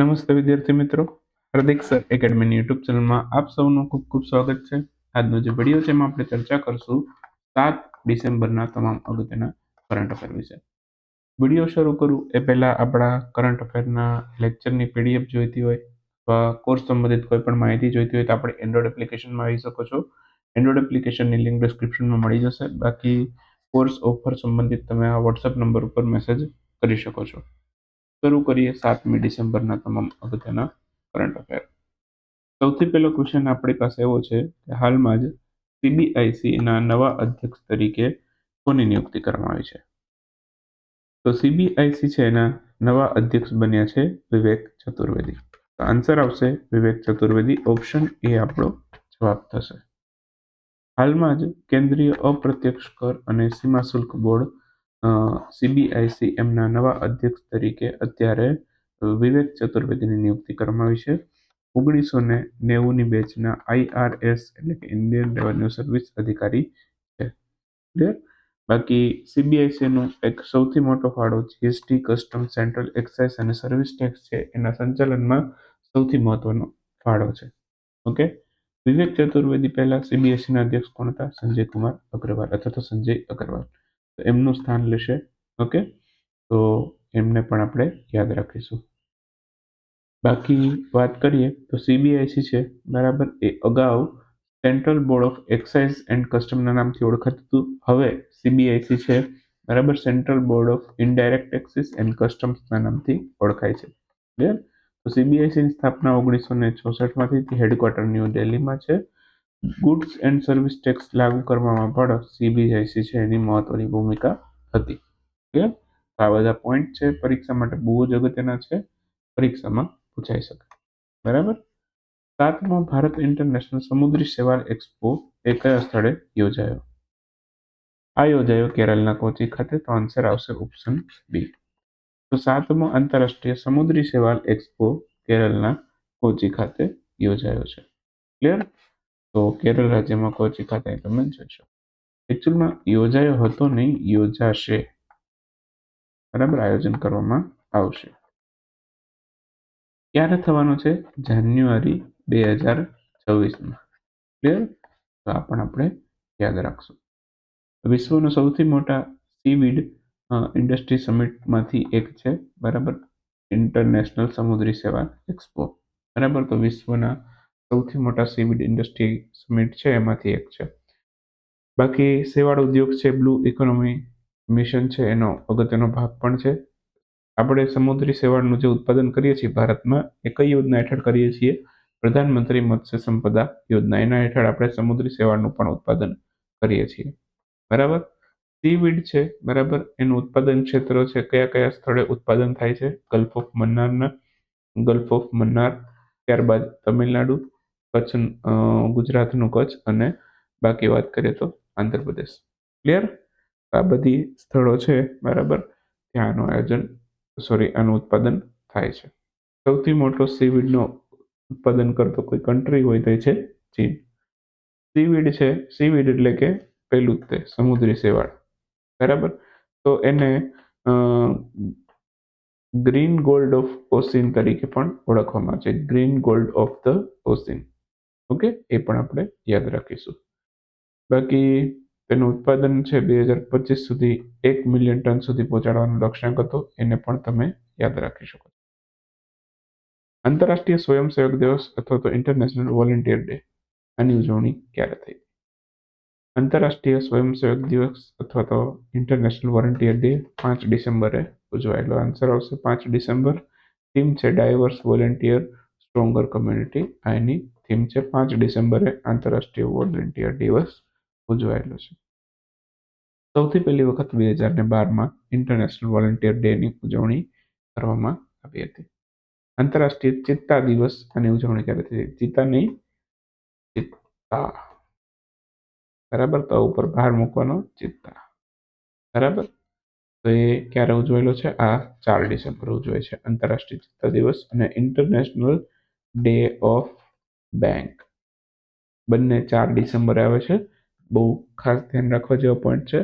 નમસ્તે વિદ્યાર્થી મિત્રો. હાર્દિક સર એકેડમીની યુટ્યુબ ચેનલમાં આપ સૌનું ખૂબ ખૂબ સ્વાગત છે. આજનો જે વીડિયો છે એમાં આપણે ચર્ચા કરશું સાત ડિસેમ્બરના તમામ અગત્યના કરંટ અફેર વિશે. વીડિયો શરૂ કરું એ પહેલાં આપણા કરંટ અફેરના લેક્ચરની પીડીએફ જોઈતી હોય અથવા કોર્સ સંબંધિત કોઈ પણ માહિતી જોઈતી હોય તો આપણે એન્ડ્રોઈડ એપ્લિકેશનમાં આવી શકો છો. એન્ડ્રોઈડ એપ્લિકેશનની લિંક ડિસ્ક્રિપ્શનમાં મળી જશે. બાકી કોર્સ ઓફર સંબંધિત તમે આ વોટ્સઅપ નંબર ઉપર મેસેજ કરી શકો છો. શરૂ કરીએ સાતમી ડિસેમ્બરના તમામ અગત્યના કરંટ અફેર સૌથી પહેલો ક્વેશ્ચન આપણી પાસે એવો છે કે હાલમાં જ સીબીઆઈસીના નવા અધ્યક્ષ તરીકે કોની નિયુક્તિ કરવામાં આવી છે? તો સીબીઆઈસી છે એના નવા અધ્યક્ષ બન્યા છે વિવેક ચતુર્વેદી. તો આન્સર આવશે વિવેક ચતુર્વેદી. ઓપ્શન એ આપણો જવાબ થશે. હાલમાં જ કેન્દ્રીય અપ્રત્યક્ષ કર અને સીમા શુલ્ક બોર્ડ સીબીઆઈસી એમના નવા અધ્યક્ષ તરીકે અત્યારે વિવેક ચતુર્વેદીની નિયુક્તિ કરવામાં આવી છે. ઓગણીસો ને નેવુંની બેચના આઈઆરએસ એટલે કે ઇન્ડિયન રેવન્યુ સર્વિસ અધિકારી છે. ક્લિયર બાકી સીબીઆઈસીનો એક સૌથી મોટો ફાળો જીએસટી કસ્ટમ સેન્ટ્રલ એક્સાઇઝ અને સર્વિસ ટેક્સ છે. એના સંચાલનમાં સૌથી મહત્વનો ફાળો છે. ઓકે વિવેક ચતુર્વેદી પહેલા સીબીએસઈના અધ્યક્ષ કોણ હતા? સંજય કુમાર અગ્રવાલ અથવા તો સંજય અગ્રવાલ. એમનું સ્થાન લેશે. ઓકે? તો એમને પણ આપણે યાદ રાખીશું. બાકી વાત કરીએ તો સીબીઆઈસી છે. બરાબર? એ અગાઉ central board of excise and કસ્ટમના નામથી ઓળખાતું હતું. હવે સીબીઆઈસી છે. બરાબર? Central board of indirect taxes and કસ્ટમ્સના નામથી ઓળખાય છે. ક્લિયર તો સીબીઆઈસીની સ્થાપના ઓગણીસો ને ચોસઠમાંથી હેડક્વાર્ટર ન્યૂ દિલ્હીમાં છે. ગુડ્સ એન્ડ સર્વિસ ટેક્સ લાગુ કરવામાં પણ સીબીઆઈસી છે, એની મહત્વની ભૂમિકા હતી. ક્લિયર આ બધા પોઈન્ટ છે, પરીક્ષા માટે બહુ જ અગત્યના છે, પરીક્ષામાં પૂછાઈ શકે. બરાબર? સાતમો ભારત ઇન્ટરનેશનલ સમુદ્રી સેવા એક્સપો એ કયા સ્થળે યોજાયો. આ યોજાયો કેરળના કોચી ખાતે, તો આન્સર આવશે ઓપ્શન બી તો સાતમો આંતરરાષ્ટ્રીય સમુદ્રી સેવાલ એક્સપો કેરળના કોચી ખાતે યોજાયો છે. ક્લિયર તો કેરળ રાજ્યમાં કોચી ખાતે તમે જોઈશો એકચ્યુઅલમાં યોજાયો હતો નહીં, યોજાશે. બરાબર? આયોજન કરવામાં આવશે. ક્યારે થવાનું છે? જાન્યુઆરી બે હજાર છવ્વીસમાં. ક્લિયર તો આ પણ આપણે યાદ રાખશું. વિશ્વના સૌથી મોટા સીવીડ ઇન્ડસ્ટ્રી સમિટમાંથી એક છે. બરાબર? ઇન્ટરનેશનલ સમુદ્રી સેવા એક્સપો. બરાબર? તો વિશ્વના સૌથી મોટા સીવીડ ઇન્ડસ્ટ્રી સમિટ છે, એમાંથી એક છે. બાકી સેવાળ ઉદ્યોગ છે, બ્લુ ઇકોનોમી મિશન છે, એનો અગત્યનો ભાગ પણ છે. આપણે સમુદ્રી સેવાળનું જે ઉત્પાદન કરીએ છીએ ભારતમાં, એ કઈ યોજના હેઠળ કરીએ છીએ? પ્રધાનમંત્રી મત્સ્ય સંપદા યોજના, એના હેઠળ આપણે સમુદ્રી સેવાળનું પણ ઉત્પાદન કરીએ છીએ. બરાબર? સીવીડ છે, બરાબર? એનું ઉત્પાદન ક્ષેત્ર છે, કયા કયા સ્થળે ઉત્પાદન થાય છે? ગલ્ફ ઓફ મન્નારના, ગલ્ફ ઓફ મન્નાર, ત્યારબાદ તમિલનાડુ કચ્છ ગુજરાતનું કચ્છ અને બાકી વાત કરીએ તો આંધ્રપ્રદેશ. ક્લિયર આ બધી સ્થળો છે, બરાબર? ત્યાં આનું આયોજન સોરી આનું ઉત્પાદન થાય છે. સૌથી મોટો સીવીડનો ઉત્પાદન કરતો કોઈ કન્ટ્રી હોય તે છે ચીન. સીવીડ છે, સીવીડ એટલે કે પેલું તે, સમુદ્રી સેવાળ. બરાબર? તો એને ગ્રીન ગોલ્ડ ઓફ ઓસિન તરીકે પણ ઓળખવામાં આવે છે. Green gold of the ocean. Okay? એ પણ આપણે યાદ રાખીશું. બાકી તેનું ઉત્પાદન છે બે હજાર પચીસ સુધી એક મિલિયન ટન સુધી પહોંચાડવાનો લક્ષ્યાંક હતો. એને પણ તમે યાદ રાખી શકો આંતરરાષ્ટ્રીય સ્વયંસેવક દિવસ અથવા તો ઇન્ટરનેશનલ વોલેન્ટિયર ડે આની ઉજવણી ક્યારે થઈ? આંતરરાષ્ટ્રીય સ્વયંસેવક દિવસ અથવા તો ઇન્ટરનેશનલ વોલેન્ટિયર ડે પાંચ ડિસેમ્બરે ઉજવાયેલો આન્સર આવશે. પાંચ ડિસેમ્બર ટીમ છે ડાયવર્સ વોલેન્ટિયર સ્ટ્રોંગર કમ્યુનિટી આ એની થીમ છે પાંચ ડિસેમ્બરે આંતરરાષ્ટ્રીય વોલેન્ટિયર દિવસ ઉજવાયેલો છે. સૌથી પહેલી વખત બે હજાર ને બારમાં ઇન્ટરનેશનલ વોલેન્ટિયર ડેની ઉજવણી કરવામાં આવી હતી. આંતરરાષ્ટ્રીય ચિત્તા દિવસ આની ઉજવણી ક્યારે છે ચિત્તા નહીં, ચિત્તા. બરાબર? તો ઉપર ભાર મૂકવાનો ચિત્તા. બરાબર? તો એ ક્યારે ઉજવાયેલો છે? આ ચાર ડિસેમ્બર ઉજવાય છે. આંતરરાષ્ટ્રીય ચિત્તા દિવસ અને ઇન્ટરનેશનલ ડે ઓફ બેંક બંને ચાર ડિસેમ્બરે આવે છે. બહુ ખાસ ધ્યાન રાખવા જેવો પોઈન્ટ છે.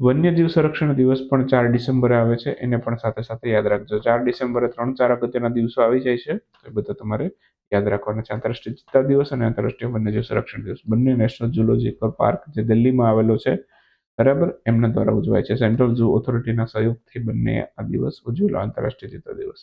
વન્યજીવ સંરક્ષણ દિવસ પણ ચાર ડિસેમ્બરે આવે છે. એને પણ સાથે સાથે યાદ રાખજો. ચાર ડિસેમ્બરે ત્રણ ચાર અગત્યના દિવસો આવી જાય છે. એ બધા તમારે યાદ રાખવાના છે. આંતરરાષ્ટ્રીય ચિત્તા દિવસ અને આંતરરાષ્ટ્રીય વન્યજીવ સંરક્ષણ દિવસ. બંને નેશનલ ઝુલોજીકલ પાર્ક જે દિલ્હીમાં આવેલો છે, બરાબર? એમના દ્વારા ઉજવાય છે. સેન્ટ્રલ ઝૂ ઓથોરિટીના સહયોગથી બંને આ દિવસ ઉજવેલો આંતરરાષ્ટ્રીય ચિત્તા દિવસ.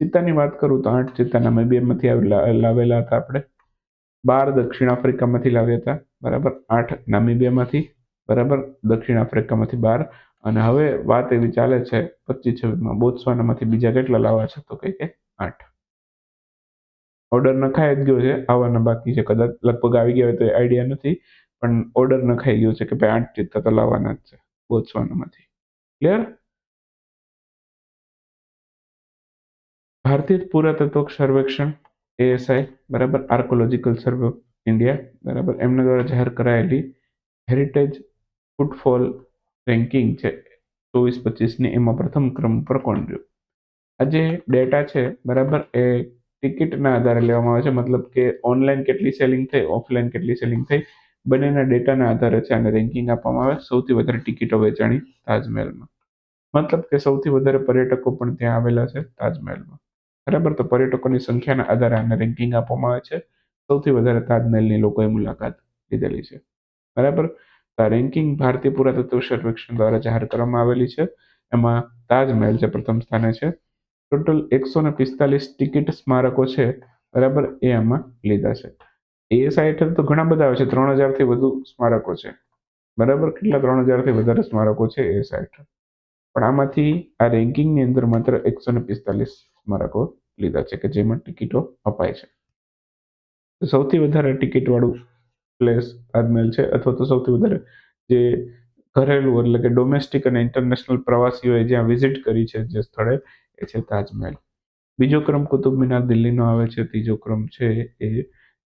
ચિત્તાની વાત કરું તો આઠ ચિત્તા નામિબિયામાંથી આવેલા લાવેલા હતા આપણે. બાર દક્ષિણ આફ્રિકામાંથી લાવ્યા હતા, બરાબર? આઠ નામિબિયામાંથી, બરાબર? દક્ષિણ આફ્રિકામાંથી બાર. અને હવે વાત એવી ચાલે છે, પચીસ છવ્વીસમાં બોત્સવાનામાંથી બીજા કેટલા લાવવા છે તો કે આઠ. ઓર્ડર નખાઈ જ ગયો છે, આવવાના બાકી છે. કદાચ લગભગ આવી ગયા હોય તો આઈડિયા નથી, પણ ઓર્ડર નખાઈ ગયો છે કે ભાઈ આઠ ચિત્તા તો લાવવાના જ છે, બોત્સવાનામાંથી. ક્લિયર? ભારતીય પુરાતત્વ સર્વેક્ષણ એએસઆઈ બરાબર? આર્કોલોજીકલ સર્વે ઇન્ડિયા બરાબર? એમના દ્વારા જાહેર કરાયેલી હેરિટેજ ફૂટફોલ રેન્કિંગ છે ચોવીસ પચીસની. એમાં પ્રથમ ક્રમ પર કોણ રહ્યું? આ જે ડેટા છે, બરાબર? એ ટિકિટના આધારે લેવામાં આવે છે. મતલબ કે ઓનલાઈન કેટલી સેલિંગ થઈ ઓફલાઈન કેટલી સેલિંગ થઈ, બંનેના ડેટાના આધારે છે આને રેન્કિંગ આપવામાં આવે. સૌથી વધારે ટિકિટો વેચાણી તાજમહેલમાં. મતલબ કે સૌથી વધારે પર્યટકો પણ ત્યાં આવેલા છે તાજમહેલમાં. બરાબર? તો પર્યટકોની સંખ્યાના આધારે આને રેન્કિંગ આપવામાં આવે છે. સૌથી વધારે તાજમહેલની લોકોએ મુલાકાત લીધેલી છે. બરાબર? આ રેન્કિંગ ભારતીય પુરાતત્વ સર્વેક્ષણ દ્વારા જાહેર કરવામાં આવેલી છે. એમાં તાજમહેલ જે પ્રથમ સ્થાને છે, ટોટલ એકસો ને પિસ્તાલીસ ટિકિટ સ્મારકો છે. બરાબર? એ આમાં લીધા છે. એએસઆઈ હેઠળ તો ઘણા બધા આવે છે. ત્રણ હજારથી વધુ સ્મારકો છે. બરાબર? કેટલા? ત્રણ હજારથી વધારે સ્મારકો છે એએસઆઈ હેઠળ. પણ આમાંથી આ રેન્કિંગની અંદર માત્ર એકસો ને પિસ્તાલીસ સ્મારકો લીધા છે કે જેમાં ટિકિટો અપાય છે. સૌથી વધારે ટિકિટવાળું પ્લેસ તાજમહેલ છે અથવા તો સૌથી વધારે જે ઘરેલું એટલે કે ડોમેસ્ટિક અને ઇન્ટરનેશનલ પ્રવાસીઓએ જ્યાં વિઝિટ કરી છે જે સ્થળે એ છે તાજમહેલ. બીજો ક્રમ કુતુબ મિનાર દિલ્હીનો આવે છે. ત્રીજો ક્રમ છે એ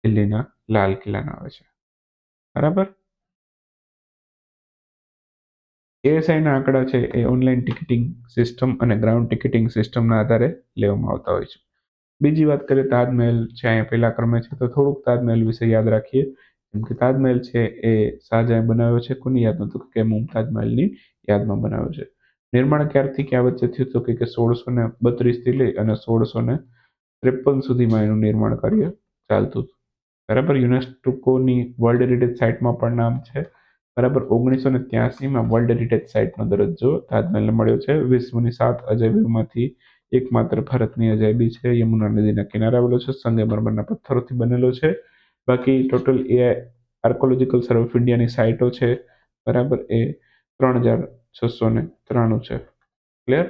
દિલ્હીના લાલ કિલ્લાનો આવે છે. બરાબર? એએસઆઈના આંકડા છે એ ઓનલાઈન ટિકિટિંગ સિસ્ટમ અને ગ્રાઉન્ડ ટિકિટિંગ સિસ્ટમના આધારે લેવામાં આવતા હોય છે. બીજી વાત કરીએ તાજમહેલ છે, અહીંયા પહેલા ક્રમે છે, તો થોડુંક તાજમહેલ વિશે યાદ રાખીએ. કેમ કે તાજમહેલ છે એ શાહજહાએ બનાવ્યો છે, કોની યાદમાં તો કે મુમતાજ મહેલની યાદમાં બનાવ્યો છે. નિર્માણ ક્યારથી ક્યાં વચ્ચે થયું તો કે સોળસો ને બત્રીસથી લઈ અને સોળસો ને ત્રેપન સુધીમાં એનું નિર્માણ કાર્ય ચાલતું હતું. બરાબર? યુનેસ્કોની વર્લ્ડ હેરિટેજ સાઇટમાં પણ નામ છે. બરાબર? ઓગણીસો ને ત્યાસીમાં વર્લ્ડ હેરિટેજ સાઇટનો દરજ્જો તાજમહેલને મળ્યો છે. વિશ્વની સાત અજાયબીઓમાંથી એકમાત્ર ભારતની અજાયબી છે. યમુના નદીના કિનારે આવેલો છે. સંગમરમરના પથ્થરોથી બનેલો છે. બાકી ટોટલ એ આર્કોલોજીકલ સર્વે ઓફ ઇન્ડિયાની સાઇટો છે. બરાબર? એ ત્રણ હજાર છસો ને ત્રાણું છે. ક્લિયર?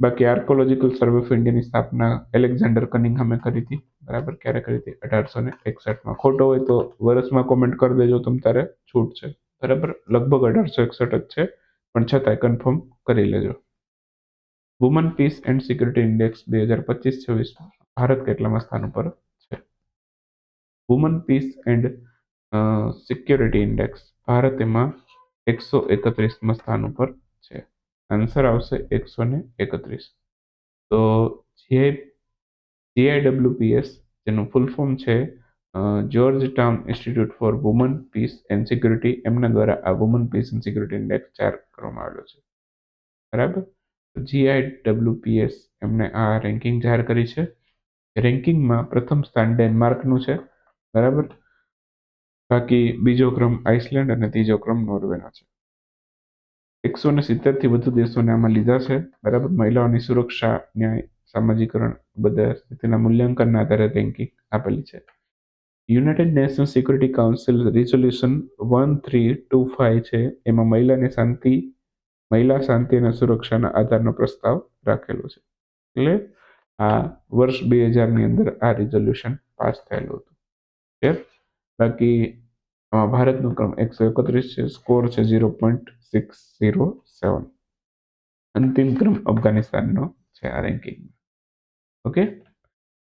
બાકી આર્કોલોજીકલ સર્વે ઓફ ઇન્ડિયાની સ્થાપના એલેક્ઝાન્ડર કનિંગહામે કરી હતી. બરાબર? ક્યારે કરી હતી? અઢારસો ને એકસઠમાં. ખોટો હોય તો વર્ષમાં કોમેન્ટ કરી દેજો તમ તારે. છૂટ છે. બરાબર? લગભગ અઢારસો એકસઠ જ છે. પણ છતાંય કન્ફર્મ કરી લેજો. Woman peace and security index બે હજાર પચીસ છવ્વીસ ભારત કેટલામાં સ્થાન ઉપર છે? Woman peace and security index Bharat એમાં એકસો એકત્રીસમાં સ્થાન ઉપર છે. આન્સર આવશે એકસો ને એકત્રીસ. તો જીઆઈ જીઆઈડબ્લ્યુપીએસ જેનું ફૂલ ફોર્મ છે Georgetown institute for woman peace and security એમના દ્વારા આ woman peace and security index જાહેર કરવામાં આવેલો છે. બરાબર? જીઆઈ ડબલ્યુપીએસ એમને આ રેન્કિંગ જાહેર કરી છે. રેન્કિંગમાં પ્રથમ સ્થાન ડેનમાર્કનું છે. બરાબર? બાકી બીજો ક્રમ આઇસલેન્ડ અને ત્રીજો ક્રમ નોર્વેનો છે. એકસો ને સિત્તેરથી વધુ દેશોને આમાં લીધા છે. બરાબર? મહિલાઓની સુરક્ષા, ન્યાય, સામાજિકરણ, બધા સ્થિતિના મૂલ્યાંકનના આધારે રેન્કિંગ આપેલી છે. United nation security council resolution one three two five છે. એમાં મહિલાની શાંતિ, મહિલા શાંતિ અને સુરક્ષાના આધારનો પ્રસ્તાવ રાખેલો છે. એટલે આ વર્ષ બે હજારની અંદર આ રિઝોલ્યુશન પાસ થયેલું હતું. ક્લિયર બાકી આમાં ભારતનો ક્રમ એકસો એકત્રીસ છે. સ્કોર છે zero point six zero seven. અંતિમ ક્રમ અફઘાનિસ્તાનનો છે આ રેન્કિંગમાં. ઓકે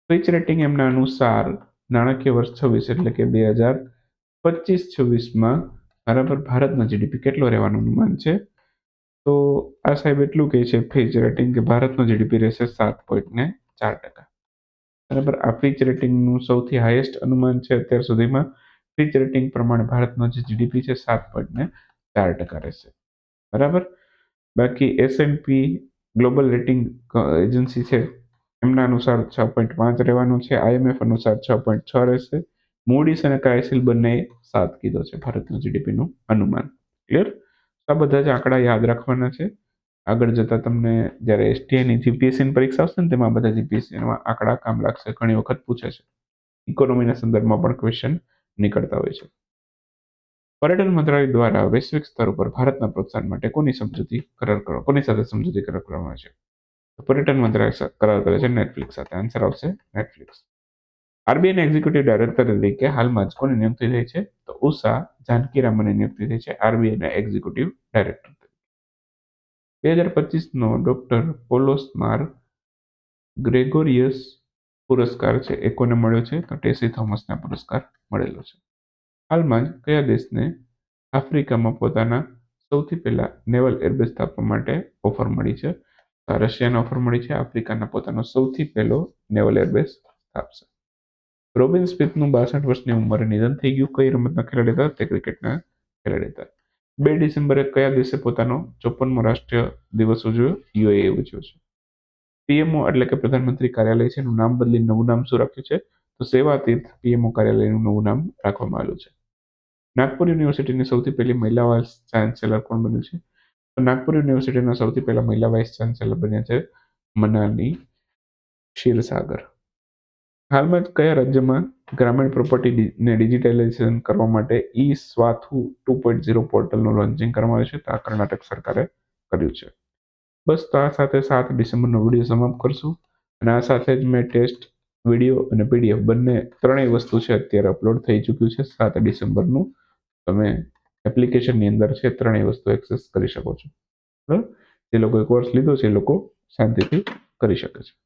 ફિચ રેટિંગ એમના અનુસાર નાણાકીય વર્ષ છવ્વીસ એટલે કે બે હજાર પચીસ છવ્વીસમાં બરાબર ભારતનો જીડીપી કેટલો રહેવાનું અનુમાન છે? તો આ સાહેબ એટલું કહે છે ફિચ રેટિંગ કે ભારતનો જીડીપી રહેશે સાત પોઈન્ટ ને ચાર ટકા. બરાબર, આ ફિચ રેટિંગનું સૌથી હાઈએસ્ટ અનુમાન છે અત્યાર સુધીમાં. ફિચ રેટિંગ પ્રમાણે ભારતનો જે જીડીપી છે સાત પોઈન્ટ ને ચાર ટકા રહેશે. બરાબર? બાકી એસએનપી ગ્લોબલ રેટિંગ એજન્સી છે એમના અનુસાર છ પોઈન્ટ પાંચ રહેવાનું છે આઈએમએફ અનુસાર છ પોઈન્ટ છ રહેશે. મૂડીસ અને ક્રાઇસિલ બંને સાત કીધો છે, ભારતનું જીડીપીનું અનુમાન. ક્લિયર આ બધા જ આંકડા યાદ રાખવાના છે. આગળ જતા તમને જ્યારે એસટીઆઈની જીપીએસસીની પરીક્ષા આવશે ને, તેમાં બધા જીપીએસસીમાં આંકડા કામ લાગશે. ઘણી વખત પૂછે છે. ઇકોનોમીના સંદર્ભમાં પણ ક્વેશ્ચન નીકળતા હોય છે. પર્યટન મંત્રાલય દ્વારા વૈશ્વિક સ્તર ઉપર ભારતના પ્રોત્સાહન માટે કોની સમજૂતી કરાર કરો કોની સાથે સમજૂતી કરાર કરવામાં આવે છે? પર્યટન મંત્રાલય કરાર કરે છે નેટફ્લિક્સ સાથે આન્સર આવશે નેટફ્લિક્સ આરબીઆઈના એક્ઝિક્યુટિવ ડાયરેક્ટર તરીકે હાલમાં જ કોની નિયુક્તિ થઈ છે તો ઉષા જાનકીરામનની નિયુક્તિ થઈ છે આરબીઆઈના એક્ઝિક્યુટિવ ડાયરેક્ટર બે હજાર પચીસનો ડોક્ટર પોલોસ્માર ગ્રેગોરિયસ પુરસ્કાર છે એ કોને મળ્યો છે તો ટેસી થોમસને પુરસ્કાર મળેલો છે હાલમાં જ કયા દેશને આફ્રિકામાં પોતાના સૌથી પહેલા નેવલ એરબેઝ સ્થાપવા માટે ઓફર મળી છે રશિયાને ઓફર મળી છે. આફ્રિકાના પોતાનો સૌથી પહેલો નેવલ એરબેસ સ્થાપશે. રોબિન સ્મિથનું બાસઠ વર્ષની ઉંમરે નિધન થઈ ગયું. કઈ રમતના ખેલાડી હતા? તે ક્રિકેટના ખેલાડી હતા. બે ડિસેમ્બરે કયા દિવસે પોતાનો ચોપનમો રાષ્ટ્રીય દિવસ ઉજવ્યો? યુએએ ઉજવ્યો છે. પીએમઓ એટલે કે પ્રધાનમંત્રી કાર્યાલય છે. એનું નામ બદલી નવું નામ શું રાખ્યું છે? તો સેવા તીર્થ પીએમઓ કાર્યાલયનું નવું નામ રાખવામાં આવ્યું છે. નાગપુર યુનિવર્સિટીની સૌથી પહેલી મહિલા વાઇસ ચાન્સેલર કોણ બન્યું છે? નાગપુર યુનિવર્સિટીના સૌથી પહેલા મહિલા વાઇસ ચાન્સેલર બન્યા છે મનાની ક્ષીરસાગર. હાલમાં જ કયા રાજ્યમાં ગ્રામીણ પ્રોપર્ટીને ડિજિટાઇઝેશન કરવા માટે e Swathu two point zero પોર્ટલનું launching કરવામાં આવ્યું છે? તો આ કર્ણાટક સરકારે કર્યું છે. બસ, તો આ સાથે સાત ડિસેમ્બરનો વીડિયો સમાપ્ત કરશું. અને આ સાથે જ મેં ટેસ્ટ, વીડિયો અને પીડીએફ બંને ત્રણેય વસ્તુ છે અત્યારે અપલોડ થઈ ચૂક્યું છે સાત ડિસેમ્બરનું. તમે એપ્લિકેશનની અંદર છે, ત્રણેય વસ્તુ એક્સેસ કરી શકો છો. બરાબર? જે લોકોએ કોર્સ લીધો છે, એ લોકો શાંતિથી કરી શકે છે.